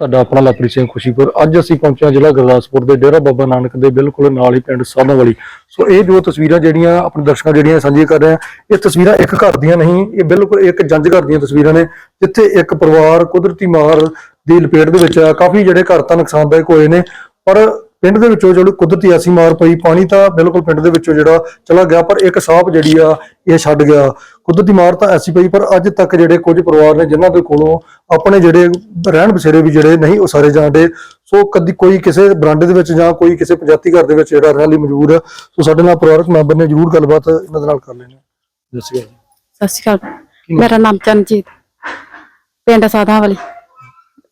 ਤੁਹਾਡਾ ਆਪਣਾ ਲਵਪ੍ਰੀਤ ਸਿੰਘ ਖੁਸ਼ੀਪੁਰ। ਅੱਜ ਅਸੀਂ ਪਹੁੰਚੇ ਹਾਂ ਜ਼ਿਲ੍ਹਾ ਗੁਰਦਾਸਪੁਰ ਦੇ ਡੇਰਾ ਬਾਬਾ ਨਾਨਕ ਦੇ ਬਿਲਕੁਲ ਨਾਲ ਹੀ ਪਿੰਡ ਸਾਧਾਂ ਵਾਲੀ ਸੋ ਇਹ ਜੋ ਤਸਵੀਰਾਂ ਜਿਹੜੀਆਂ ਆਪਣੇ ਦਰਸ਼ਕਾਂ ਜਿਹੜੀਆਂ ਸਾਂਝੀਆਂ ਕਰ ਰਹੇ ਆ ਇਹ ਤਸਵੀਰਾਂ ਇੱਕ ਘਰ ਦੀਆਂ ਨਹੀਂ, ਇਹ ਬਿਲਕੁਲ ਇੱਕ ਜੰਜ ਘਰ ਦੀਆਂ ਤਸਵੀਰਾਂ ਨੇ, ਜਿੱਥੇ ਇੱਕ ਪਰਿਵਾਰ ਕੁਦਰਤੀ ਮਾਰ ਦੀ ਲਪੇਟ ਦੇ ਵਿੱਚ ਆ। ਕਾਫੀ ਜਿਹੜੇ ਘਰ ਤਾਂ ਨੁਕਸਾਨਦਾਇਕ ਹੋਏ ਨੇ, ਪਰ ਪਿੰਡ ਦੇ ਵਿੱਚੋਂ ਜਿਹੜੀ ਕੁਦਰਤੀ ਐਸੀ ਮਾਰ ਪਈ ਪਾਣੀ ਤਾਂ ਬਿਲਕੁਲ ਪਿੰਡ ਦੇ ਵਿੱਚੋਂ ਜਿਹੜਾ ਚਲਾ ਗਿਆ ਪਰ ਇੱਕ ਸਾਹਬ ਜਿਹੜੀ ਆ ਇਹ ਛੱਡ ਗਿਆ। ਕੁਦਰਤੀ ਮਾਰ ਤਾਂ ਐਸੀ ਪਈ ਪਰ ਅੱਜ ਤੱਕ ਜਿਹੜੇ ਕੁਝ ਪਰਿਵਾਰ ਨੇ ਜਿਨ੍ਹਾਂ ਦੇ ਕੋਲੋਂ ਆਪਣੇ ਜਿਹੜੇ ਰਹਿਣ ਬਸੇਰੇ ਵੀ ਜਿਹੜੇ ਨਹੀਂ ਉਸਾਰੇ ਜਾਂਦੇ ਸੋ ਕਦੀ ਕੋਈ ਕਿਸੇ ਬਰਾਂਡੇ ਦੇ ਵਿੱਚ ਜਾਂ ਕੋਈ ਕਿਸੇ ਪੰਜਾਤੀ ਘਰ ਦੇ ਵਿੱਚ ਜਿਹੜਾ ਰਹਿਣ ਲਈ ਮਜਬੂਰ ਸੋ ਸਾਡੇ ਨਾਲ ਪਰਿਵਾਰਕ ਮੈਂਬਰ ਨੇ ਜਰੂਰ ਗੱਲਬਾਤ ਇਹਨਾਂ ਨਾਲ ਕਰ ਲੈਣੀ ਦੱਸਿਓ ਸਤਿ ਸ਼੍ਰੀ ਅਕਾਲ ਮੇਰਾ ਨਾਮ ਚਰਨਜੀਤ ਪਿੰਡ ਸਾਧਾਂ ਵਾਲੀ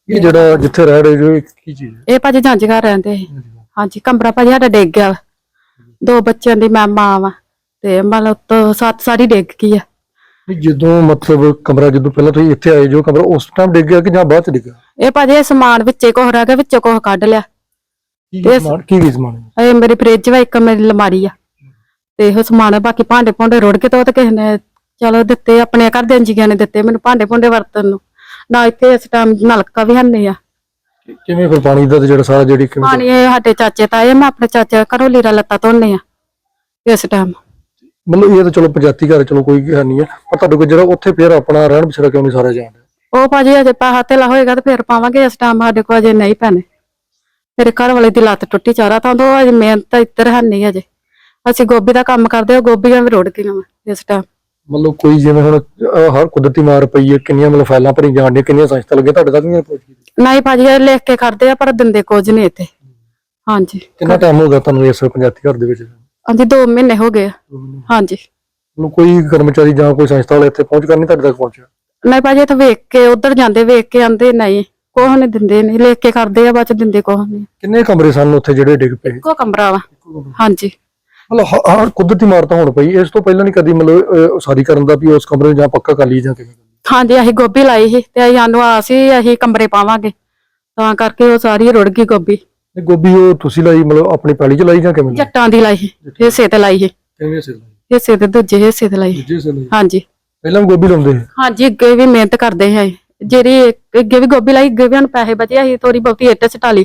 ਇਹ ਜਿਹੜਾ ਜਿੱਥੇ ਰਹਿ ਰਹੇ ਜੋ ਕੀ ਚੀਜ਼ ਹੈ? ਇਹ ਭਾਜੀ ਜੰਜਗਾਰ ਰਹਿੰਦੇ ਸੀ। ਹਾਂਜੀ ਕਮਰਾ ਭਾਜੀ ਸਾਡਾ ਡਿੱਗ ਗਿਆ ਵਾ। ਦੋ ਬੱਚਿਆਂ ਦੀ ਮੈਂ ਮਾਂ ਵਾ ਤੇ ਮਤਲਬ ਤੋਂ ਸੱਤ ਸਾਰੀ ਡਿੱਗ ਗਈ ਆ। ਨਹੀਂ, ਜਦੋਂ ਮਤਲਬ ਕਮਰਾ ਜਦੋਂ ਪਹਿਲਾਂ ਤੁਸੀਂ ਇੱਥੇ ਆਏ ਜੋ ਕਮਰਾ ਉਸ ਟਾਈਮ ਡਿੱਗ ਗਿਆ ਕਿ ਜਾਂ ਬਾਅਦ ਚ ਡਿੱਗਾ ਇਹ ਭਾਜੀ ਇਹ ਸਮਾਨ ਵਿੱਚੇ ਕੋਹ ਰਹਿ ਗਿਆ ਵਿੱਚੋਂ ਕੋਹ ਕੱਢ ਲਿਆ। ਕੀ ਕੀ ਸਮਾਨ ਕੀ ਕੀ ਸਮਾਨ ਹੈ? ਇਹ ਮੇਰੀ ਫ੍ਰਿਜ ਵਾ ਇੱਕ ਮੇਰੀ ਅਲਮਾਰੀ ਆ। ਤੇ ਇਹੋ ਸਮਾਨ ਆ, ਬਾਕੀ ਭਾਂਡੇ ਭੁੰਡੇ ਰੁੜ ਕੇ ਤੋਂ ਤੇ ਕਿਸੇ ਨੇ ਚਲੋ ਦਿੱਤੇ ਆਪਣੇ ਘਰ ਦੇ ਜੀਆਂ ਨੇ ਦਿੱਤੇ ਮੈਨੂੰ ਭਾਂਡੇ ਭੁੰਡੇ ਵਰਤਨ ਨੂੰ। ਨਾ ਇੱਥੇ ਇਸ ਟਾਈਮ ਨਲਕਾ ਵੀ ਹੰਨੇ ਆ। ਕਿਵੇਂ ਫਿਰ ਪਾਣੀ ਦਾ ਤੇ ਜਿਹੜਾ ਸਾਰਾ ਜਿਹੜੀ ਕਿਵੇਂ ਪਾਣੀ ਇਹ ਸਾਡੇ ਚਾਚੇ ਤਾਏ ਮੈਂ ਆਪਣੇ ਚਾਚੇ ਘਰੋਂ ਲੀਰਾ ਲੱਤਾ ਧੋਨੇ ਆ ਇਸ ਟਾਈਮ ਮਤਲਬ ਇਹ ਤਾਂ ਚਲੋ ਪੰਜਾਤੀ ਘਰ ਚਲੋ ਕੋਈ ਹੈ ਨਹੀਂ ਹੈ ਪਰ ਤੁਹਾਡੇ ਕੋਲ ਜਿਹੜਾ ਉੱਥੇ ਫਿਰ ਆਪਣਾ ਰਹਿਣ ਬਸੇਰਾ ਕਿਉਂ ਨਹੀਂ ਸਾਰਾ ਜਾਂਦਾ ਉਹ ਭਾਜੀ ਅਜੇ ਪੈਸਾ ਧੇਲਾ ਹੋਏਗਾ ਤੇ ਫਿਰ ਪਾਵਾਂਗੇ ਇਸ ਟਾਈਮ ਸਾਡੇ ਕੋਲ ਅਜੇ ਨਹੀਂ ਪੈਣੇ। ਮੇਰੇ ਘਰ ਵਾਲੇ ਦੀ ਲੱਤ ਟੁੱਟੀ ਚਾਰਾ ਤਾਂ ਉਹ ਅਜੇ ਮਿਹਨਤ ਤਾਂ ਇੱਧਰ ਹੈ ਨਹੀਂ ਅਜੇ। ਅਸੀਂ ਗੋਭੀ ਦਾ ਕੰਮ ਕਰਦੇ ਹਾਂ ਗੋਭੀਆਂ ਵੀ ਰੁੜ ਗਈਆਂ ਵਾ ਇਸ ਟਾਈਮ ਮਤਲਬ ਕੋਈ ਜਿਵੇਂ ਹੁਣ ਅਹ, ਹਰ ਕੁਦਰਤੀ ਮਾਰ ਪਈ ਹੈ ਕਿੰਨੀਆਂ ਮਤਲਬ ਫਾਈਲਾਂ ਭਰੀ ਜਾਂਦੀਆਂ ਕਿੰਨੀਆਂ ਸੰਸਥਾ ਲੱਗੀਆਂ ਤੁਹਾਡੇ ਤੱਕ ਨਹੀਂ ਪਹੁੰਚੀ ਨਹੀਂ ਭਾਜੀ ਇਹ ਲਿਖ ਕੇ ਕਰਦੇ ਆ ਪਰ ਦਿੰਦੇ ਕੁਝ ਨਹੀਂ ਇੱਥੇ। ਹਾਂਜੀ। ਕਿੰਨਾ ਟਾਈਮ ਹੋ ਗਿਆ ਤੁਹਾਨੂੰ ਇਸ ਪੰਜਾਤੀ ਘਰ ਦੇ ਵਿੱਚ? ਹਾਂਜੀ 2 ਮਹੀਨੇ ਹੋ ਗਏ ਆ। ਹਾਂਜੀ। ਮਤਲਬ ਕੋਈ ਕਰਮਚਾਰੀ ਜਾਂ ਕੋਈ ਸੰਸਥਾ ਵਾਲੇ ਇੱਥੇ ਪਹੁੰਚ ਕਰਨੀ ਤੁਹਾਡੇ ਤੱਕ ਪਹੁੰਚਿਆ? ਨਹੀਂ ਭਾਜੀ ਇੱਥੇ ਵੇਖ ਕੇ ਉਧਰ ਜਾਂਦੇ ਵੇਖ ਕੇ ਆਂਦੇ ਨਹੀਂ ਕੋਹ ਨਹੀਂ ਦਿੰਦੇ ਨਹੀਂ ਲਿਖ ਕੇ ਕਰਦੇ ਆ ਬਾਅਦ ਚ ਦਿੰਦੇ ਕੋਹ ਨਹੀਂ। ਕਿੰਨੇ ਕਮਰੇ ਸਨ ਉੱਥੇ ਜਿਹੜੇ ਡਿੱਗ ਪਏ? ਕੋ ਕਮਰਾ ਵਾ। ਹਾਂਜੀ। ਮਤਲਬ ਹਰ ਕੁਦਰਤੀ ਮਾਰ ਤਾਂ ਹੋਣ ਪਈ ਇਸ ਤੋਂ ਪਹਿਲਾਂ ਨਹੀਂ ਕਦੀ ਮਤਲਬ ਉਸਾਰੀ ਕਰਨ ਦਾ ਵੀ ਉਸ ਕਮਰੇ ਨੂੰ ਜਾਂ ਪੱਕਾ ਕਰ ਲਈ ਜਾਂ ਕਿਵੇਂ ਹਾਂਜੀ ਅਸੀਂ ਗੋਭੀ ਲਾਈ ਸੀ ਤੇ ਸਾਨੂੰ ਆਸ ਸੀ ਅਸੀਂ ਕਮਰੇ ਪਾਵਾਂਗੇ। ਤਾਂ ਕਰਕੇ ਉਹ ਸਾਰੀ ਰੁੜ ਗਈ ਗੋਭੀ। ਇਹ ਗੋਭੀ ਉਹ ਤੁਸੀਂ ਲਾਈ ਮਤਲਬ ਆਪਣੀ ਪੈਲੀ ਚ ਲਾਈ ਜਾਂ ਕਿਵੇਂ ਜੱਟਾਂ ਦੀ ਲਾਈ ਸੀ ਹਿੱਸੇ ਤੇ ਲਾਈ ਸੀ। ਕਿਵੇਂ ਸੇ ਲਾਈ? ਹਿੱਸੇ ਤੇ ਦੂਜੇ ਹਿੱਸੇ ਤੇ ਲਾਈ। ਦੂਜੇ ਸੇ ਲਾਈ। ਹਾਂਜੀ। ਪਹਿਲਾਂ ਵੀ ਗੋਭੀ ਲਾਉਂਦੇ ਸੀ? ਹਾਂਜੀ ਅੱਗੇ ਵੀ ਮਿਹਨਤ ਕਰਦੇ ਹਾਂ ਜਿਹੜੀ ਅੱਗੇ ਵੀ ਗੋਭੀ ਲਾਈ ਅੱਗੇ ਵੀ ਹੁਣ ਪੈਸੇ ਬਚੇ ਅਸੀਂ ਥੋੜੀ ਬਹੁਤੀ ਇੱਟ ਸਟਾ ਲਈ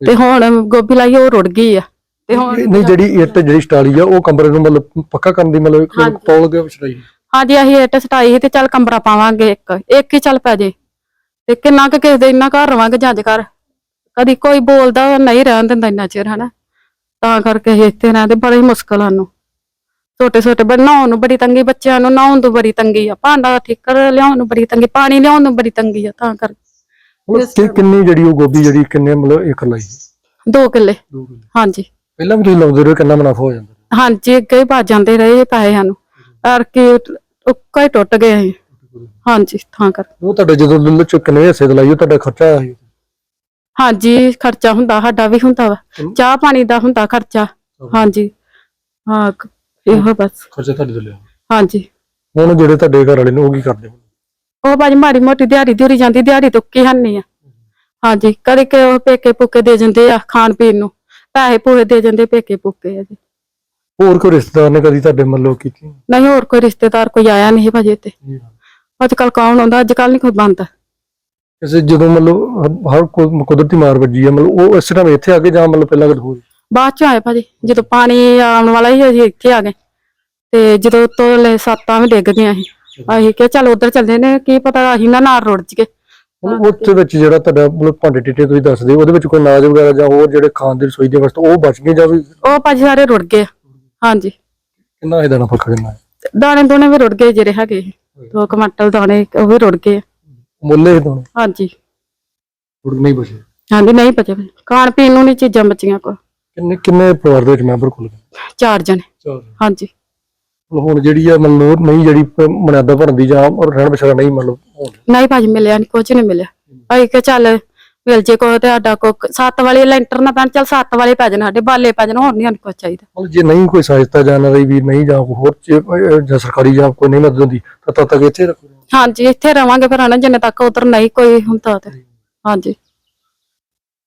ਤੇ ਹੁਣ ਗੋਭੀ ਲਾਈ ਉਹ ਰੁੜ ਗਈ ਆ। ਤੇ ਹੁਣ ਨਹੀਂ ਜਿਹੜੀ ਇੱਟ ਜਿਹੜੀ ਸਟਾਲੀ ਆ ਉਹ ਕਮਰੇ ਨੂੰ ਮਤਲਬ ਪੱਕਾ ਕਰਨ ਦੀ ਮਤਲਬ। ਤੌਲ ਗਿਆ ਵਿਚਾਈ ਹਾਂਜੀ ਅਸੀਂ ਇੱਟ ਸਟਾਈ ਸੀ ਤੇ ਚੱਲ ਕਮਰਾ ਪਾਵਾਂਗੇ ਇੱਕ। ਇੱਕ ਹੀ ਚੱਲ ਪੈ ਜੇ। ਤੇ ਕਿੰਨਾ ਕੁ ਕਿਸੇ ਦੇ ਇੰਨਾ ਘਰ ਰਵਾਂਗੇ ਜੱਜ ਕਰ ਕਦੀ ਕੋਈ ਬੋਲਦਾ ਨਹੀਂ ਰਹਿਣ ਦਿੰਦਾ ਇੰਨਾ ਚਿਰ ਹਨਾ? ਤਾਂ ਕਰਕੇ ਅਸੀਂ ਇੱਥੇ ਰਹਿੰਦੇ ਬੜੀ ਮੁਸ਼ਕਲ ਸਾਨੂੰ। ਛੋਟੇ ਛੋਟੇ ਬਣਾਉਣ ਨੂੰ ਬੜੀ ਤੰਗੀ ਬੱਚਿਆਂ ਨੂੰ ਨਹਾਉਣ ਤੋਂ ਬੜੀ ਤੰਗੀ ਆ। ਭਾਂਡਾ ਠੀਕਰ ਲਿਆਉਣ ਨੂੰ ਬੜੀ ਤੰਗੀ ਪਾਣੀ ਲਿਆਉਣ ਨੂੰ ਬੜੀ ਤੰਗੀ ਆ ਤਾਂ ਕਰਕੇ। ਕਿ ਕਿੰਨੀ ਜਿਹੜੀ ਉਹ ਗੋਭੀ ਜਿਹੜੀ ਕਿੰਨੇ ਮਤਲਬ ਏਕੜ ਲਾਈ? ਦੋ ਕਿੱਲੇ। ਦੋ ਕਿੱਲੇ। ਹਾਂਜੀ। ਪਹਿਲਾਂ ਵੀ ਤੁਸੀਂ ਲਾਉਂਦੇ ਰਹੇ ਕਿੰਨਾ ਮੁਨਾਫਾ ਹੋ ਜਾਂਦਾ ਹਾਂਜੀ ਅੱਗੇ ਹੀ ਭੱਜ ਜਾਂਦੇ ਰਹੇ ਪੈਸੇ ਸਾਨੂੰ। ਪਰ ਕੀ ਉੱਕਾ ਹੀ ਟੁੱਟ ਗਏ ਅਸੀਂ ਹਾਂਜੀ ਤਾਂ ਕਰਕੇ ਉਹ ਤੁਹਾਡੇ ਜਦੋਂ ਲੁੱਲ ਚ ਕਿੰਨੇ ਹਿੱਸੇ ਤੇ ਲਾਈ ਉਹ ਤੁਹਾਡਾ ਖਰਚਾ ਆਇਆ ਸੀ? ਹਾਂਜੀ ਖਰਚਾ ਹੁੰਦਾ ਸਾਡਾ ਵੀ ਹੁੰਦਾ ਵਾ। ਚਾਹ ਪਾਣੀ ਦਾ ਹੁੰਦਾ ਖਰਚਾ। ਹਾਂਜੀ। ਹਾਂ ਕ- ਇਹੋ ਬਸ। ਖਰਚਾ ਤੁਹਾਡੇ ਤੋਂ ਲਿਆ। ਹਾਂਜੀ। ਹੁਣ ਜਿਹੜੇ ਤੁਹਾਡੇ ਘਰ ਵਾਲੇ ਨੇ ਉਹ ਕੀ ਕਰਦੇ ਹੁਣ? ਉਹ ਭਾਜੀ ਮਾੜੀ ਮੋਟੀ ਦਿਹਾੜੀ ਦਿਹੜੀ ਜਾਂਦੀ ਦਿਹਾੜੀ ਤੁੱਕੀ ਹੰਨੀ ਆ। ਹਾਂਜੀ ਕਦੇ ਕਿ ਉਹ ਪੇਕੇ ਪੁੱਕੇ ਦੇ ਜਾਂਦੇ ਆ ਖਾਣ ਪੀਣ ਨੂੰ। ਪੈਸੇ ਪੂਰੇ ਦੇ ਜਾਂਦੇ ਪੇਕੇ ਪੁੱਕੇ ਆ ਜੀ। ਹੋਰ ਕੋਈ ਰਿਸ਼ਤੇਦਾਰ ਨੇ ਕਦੀ ਤੁਹਾਡੇ ਮਤਲਬ ਕੀਤੀ? ਨਹੀਂ ਹੋਰ ਕੋਈ ਰਿਸ਼ਤੇਦਾਰ ਕੋਈ ਆਇਆ ਨਹੀਂ ਭਾਜੀ ਤੇ। ਅੱਜ ਕੱਲ ਕੌਣ ਆਉਂਦਾ? ਅੱਜ ਕੱਲ ਨਹੀਂ ਕੋਈ ਬੰਦ। ਕਿਸੇ ਜਦੋਂ ਮਤਲਬ ਹਰ- ਕੋਈ ਕੁਦਰਤੀ ਮਾਰ ਵੱਜੀ ਹੈ ਮਤਲਬ ਉਹ ਇਸ ਟਾਈਮ ਇੱਥੇ ਆ ਕੇ ਜਾਂ ਮਤਲਬ ਪਹਿਲਾਂ ਕਦੇ ਹੋਰ? ਬਾਅਦ ਚ ਆਏ ਭਾਜੀ ਜਦੋਂ ਪਾਣੀ ਆਉਣ ਵਾਲਾ ਸੀ ਅਸੀਂ ਇੱਥੇ ਆ ਗਏ। ਤੇ ਜਦੋਂ ਤੋਲੇ ਸੱਤਾਂ ਵੀ ਡਿੱਗ ਗਈਆਂ ਸੀ ਅਸੀਂ ਕਿਹਾ ਚੱਲ ਉਧਰ ਚੱਲਦੇ ਨੇ ਕੀ ਪਤਾ ਅਸੀਂ ਨਾ ਨਾਲ ਰੁੜ ਜਗੇ ਮਤਲਬ ਉੱਥੇ ਵਿੱਚ ਜਿਹੜਾ ਤੁਹਾਡਾ ਮਤਲਬ ਭਾਂਡੇ ਟਿੱਟੇ ਤੁਸੀਂ ਦੱਸਦੇ ਉਹਦੇ ਵਿੱਚ ਕੋਈ ਅਨਾਜ ਵਗੈਰਾ ਜਾਂ ਹੋਰ ਜਿਹੜੇ ਖਾਣ ਦੀ ਰਸੋਈ ਦੇ ਵਸਤੂ ਉਹ ਬਚ ਗਏ ਜਾਂ ਵੀ ਉਹ ਭਾਜੀ ਸਾਰੇ ਰੁੜ ਗਏ। ਹਾਂਜੀ। ਕਿੰਨਾ ਇਹਦਾ ਨਫਾ ਕਿੰਨਾ ਹੈ? ਤੇ ਦਾਣੇ ਦੋਨੇ ਵੀ ਰੁੜ ਗਏ ਜਿਹੜੇ ਹੈਗੇ। ਦੋ ਕਮੰਟਲ ਦਾਣੇ ਉਹ ਵੀ ਰੁੜ ਗਏ। ਮੁੱਲੇ ਤੋਂ ਹਾਂਜੀ। ਥੋੜੇ ਨਹੀਂ ਬਚੇ। ਹਾਂਜੀ ਨਹੀਂ ਬਚੇ। ਖਾਣ ਪੀਣ ਨੂੰ ਨਹੀਂ ਚੀਜ਼ਾਂ ਬਚੀਆਂ ਕੋ। ਕਿੰਨੇ ਕਿੰਨੇ ਪਰਿਵਾਰ ਦੇ ਵਿੱਚ ਮੈਂਬਰ ਕੋਲ ਚਾਰ ਜਣੇ। ਚਾਰ ਹਾਂਜੀ। ਹੁਣ ਜਿਹੜੀ ਆ ਮਤਲਬ ਨਹੀਂ ਜਿਹੜੀ ਮਰਿਆਦਾ ਭਰਨ ਦੀ ਜਾਂ ਔਰ ਰਹਿਣ ਬਸੇਰਾ ਨਹੀਂ ਮਤਲਬ ਹੋਣ ਨਹੀਂ ਭਾਜੀ ਮਿਲਿਆ ਨਹੀਂ ਕੁਝ ਨਹੀਂ ਮਿਲਿਆ। ਅਸੀਂ ਕਿ ਚੱਲ ਮਿਲ ਜੇ ਕੋ ਤੇ ਸਾਡਾ ਕੋ ਸੱਤ ਵਾਲੇ ਲੈਂਟਰ ਨਾ ਪੈਣ ਚੱਲ ਸੱਤ ਵਾਲੇ ਪੈ ਜਾਣ ਸਾਡੇ ਬਾਲੇ ਪੈ ਜਾਣ ਹੋਰ ਨਹੀਂ ਸਾਨੂੰ ਕੁਝ ਚਾਹੀਦਾ। ਮਤਲਬ ਜੇ ਨਹੀਂ ਕੋਈ ਸਹਾਇਤਾ ਜਾਂ ਇਹਨਾਂ ਦੀ ਵੀ ਨਹੀਂ ਜਾਂ ਹੋਰ ਜਾਂ ਸਰਕਾਰੀ ਜਾਂ ਕੋਈ ਨਹੀਂ ਮਦਦ ਹੁੰਦੀ ਤਾਂ ਤਦ ਤੱਕ ਇੱਥੇ ਰੱਖੋ। ਹਾਂਜੀ ਇੱਥੇ ਰਵਾਂਗੇ ਫਿਰ ਹਨਾ ਜਿੰਨੇ ਤੱਕ ਉਧਰ ਨਹੀਂ ਕੋਈ ਹੁੰਦਾ ਤੇ। ਹਾਂਜੀ।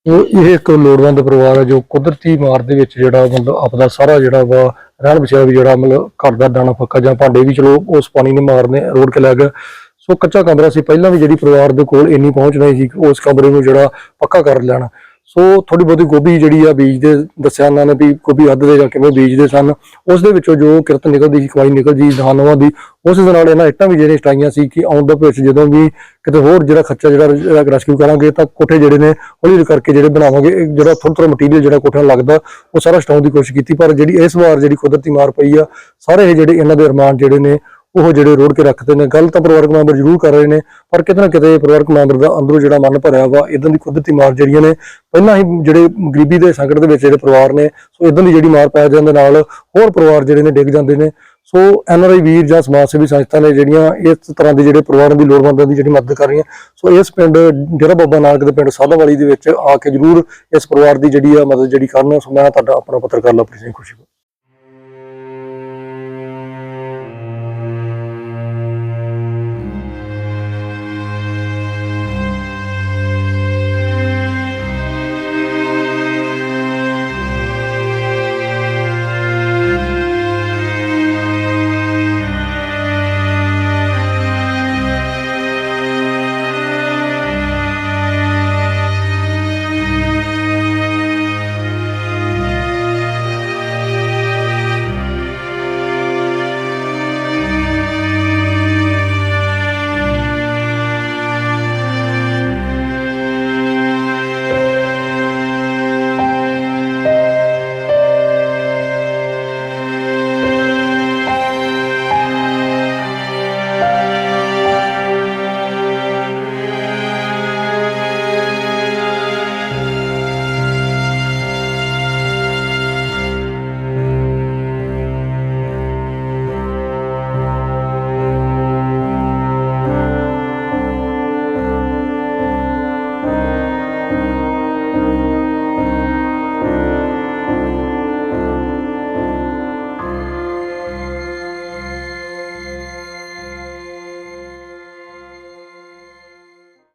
ਇਹ ਇਹ ਇੱਕ ਲੋੜਵੰਦ ਪਰਿਵਾਰ ਹੈ ਜੋ ਕੁਦਰਤੀ ਮਾਰ ਦੇ ਵਿੱਚ ਜਿਹੜਾ ਮਤਲਬ ਆਪਦਾ ਸਾਰਾ ਜਿਹੜਾ ਵਾ ਰਹਿਣ ਬਸੇਰਾ ਵੀ ਜਿਹੜਾ ਮਤਲਬ ਘਰ ਦਾ ਦਾਣਾ ਫੱਕਾ ਜਾਂ ਭਾਂਡੇ ਵੀ ਚਲੋ ਉਸ ਪਾਣੀ ਨੇ ਮਾਰਨੇ, ਰੋੜ ਕੇ ਲੈ ਗਿਆ ਸੋ ਕੱਚਾ ਕਮਰਾ ਸੀ, ਪਹਿਲਾਂ ਵੀ ਜਿਹੜੀ ਪਰਿਵਾਰ ਦੇ ਕੋਲ ਇੰਨੀ ਪਹੁੰਚ ਨਹੀਂ ਸੀ ਕਿ ਉਸ ਕਮਰੇ ਨੂੰ ਜਿਹੜਾ ਪੱਕਾ ਕਰ ਲੈਣਾ। ਸੋ ਥੋੜੀ ਬਹੁਤੀ ਗੋਭੀ ਜਿਹੜੀ ਆ ਬੀਜਦੇ, ਦੱਸਿਆ ਉਹਨਾਂ ਨੇ ਵੀ ਗੋਭੀ ਅੱਧ ਦੇ ਜਾਂ ਕਿਵੇਂ ਬੀਜਦੇ ਸਨ, ਉਸ ਦੇ ਵਿੱਚੋਂ ਜੋ ਕਿਰਤ ਨਿਕਲਦੀ ਸੀ ਕਮਾਈ ਨਿਕਲਦੀ ਸੀ ਦੀ, ਉਸ ਦੇ ਨਾਲ ਇਹਨਾਂ ਇੱਟਾਂ ਵੀ ਜਿਹੜੀਆਂ ਸਟਾਈਆਂ ਸੀ ਕਿ ਆਉਣ ਦਾ ਭਵਿੱਖ ਜਦੋਂ ਵੀ ਕਿਤੇ ਹੋਰ ਜਿਹੜਾ ਖਰਚਾ ਜਿਹੜਾ ਰੈਸਕਿਊ ਕਰਾਂਗੇ ਤਾਂ ਕੋਠੇ ਜਿਹੜੇ ਨੇ, ਹੌਲੀ ਕਰਕੇ ਜਿਹੜੇ ਬਣਾਵਾਂਗੇ ਜਿਹੜਾ ਥੋੜਾ ਥੋੜਾ ਮਟੀਰੀਅਲ ਜਿਹੜਾ ਕੋਠਿਆਂ ਨੂੰ ਲੱਗਦਾ, ਉਹ ਸਾਰਾ ਸਟਾਉਣ ਦੀ ਕੋਸ਼ਿਸ਼ ਕੀਤੀ, ਪਰ ਜਿਹੜੀ ਇਸ ਵਾਰ ਜਿਹੜੀ ਕੁਦਰਤੀ ਮਾਰ ਪਈ ਆ, ਸਾਰੇ ਇਹ ਜਿਹੜੇ ਇਹਨਾਂ ਦੇ ਅਰਮਾਨ ਜਿਹੜੇ ਨੇ ਉਹ ਜਿਹੜੇ ਰੋੜ ਕੇ ਰੱਖਦੇ ਨੇ, ਗੱਲ ਤਾਂ ਪਰਿਵਾਰਕ ਮੈਂਬਰ ਜ਼ਰੂਰ ਕਰ ਰਹੇ ਨੇ, ਪਰ ਕਿਤੇ ਨਾ ਕਿਤੇ ਪਰਿਵਾਰਕ ਮੈਂਬਰ ਦਾ ਅੰਦਰੋਂ ਜਿਹੜਾ ਮਨ ਭਰਿਆ ਵਾ, ਇਦਾਂ ਦੀ ਕੁਦਰਤੀ ਮਾਰ ਜਿਹੜੀਆਂ ਨੇ, ਪਹਿਲਾਂ ਹੀ ਜਿਹੜੇ ਗਰੀਬੀ ਦੇ ਸੰਕਟ ਦੇ ਵਿੱਚ ਜਿਹੜੇ ਪਰਿਵਾਰ ਨੇ, ਸੋ ਇਦਾਂ ਦੀ ਜਿਹੜੀ ਮਾਰ ਪੈ ਜਾਣ ਦੇ ਨਾਲ, ਹੋਰ ਪਰਿਵਾਰ ਜਿਹੜੇ ਨੇ ਡਿੱਗ ਜਾਂਦੇ ਨੇ, ਸੋ ਐਨਆਰਆਈ ਵੀਰ ਜਾਂ ਸਮਾਜ ਸੇਵੀ ਸੰਸਥਾ ਨੇ ਜਿਹੜੀਆਂ ਇਸ ਤਰ੍ਹਾਂ ਦੇ ਜਿਹੜੇ ਪਰਿਵਾਰਾਂ ਦੀ ਲੋੜਵੰਦਾਂ ਦੀ ਜਿਹੜੀ ਮਦਦ ਕਰ ਰਹੀਆਂ, ਸੋ ਇਸ ਪਿੰਡ ਡੇਰਾ ਬਾਬਾ ਨਾਨਕ ਦੇ ਪਿੰਡ ਸਾਧਾਵਾਲੀ ਦੇ ਵਿੱਚ ਆ ਕੇ ਜਰੂਰ ਇਸ ਪਰਿਵਾਰ ਦੀ ਜਿਹੜੀ ਆ ਮਦਦ ਜਿਹੜੀ ਕਰਨ, ਸੋ ਮੈਂ ਤੁਹਾਡਾ ਆਪਣਾ ਪੱਤਰਕਾਰ ਲਵਪ੍ਰੀਤ ਸਿੰਘ ਖੁਸ਼ੀ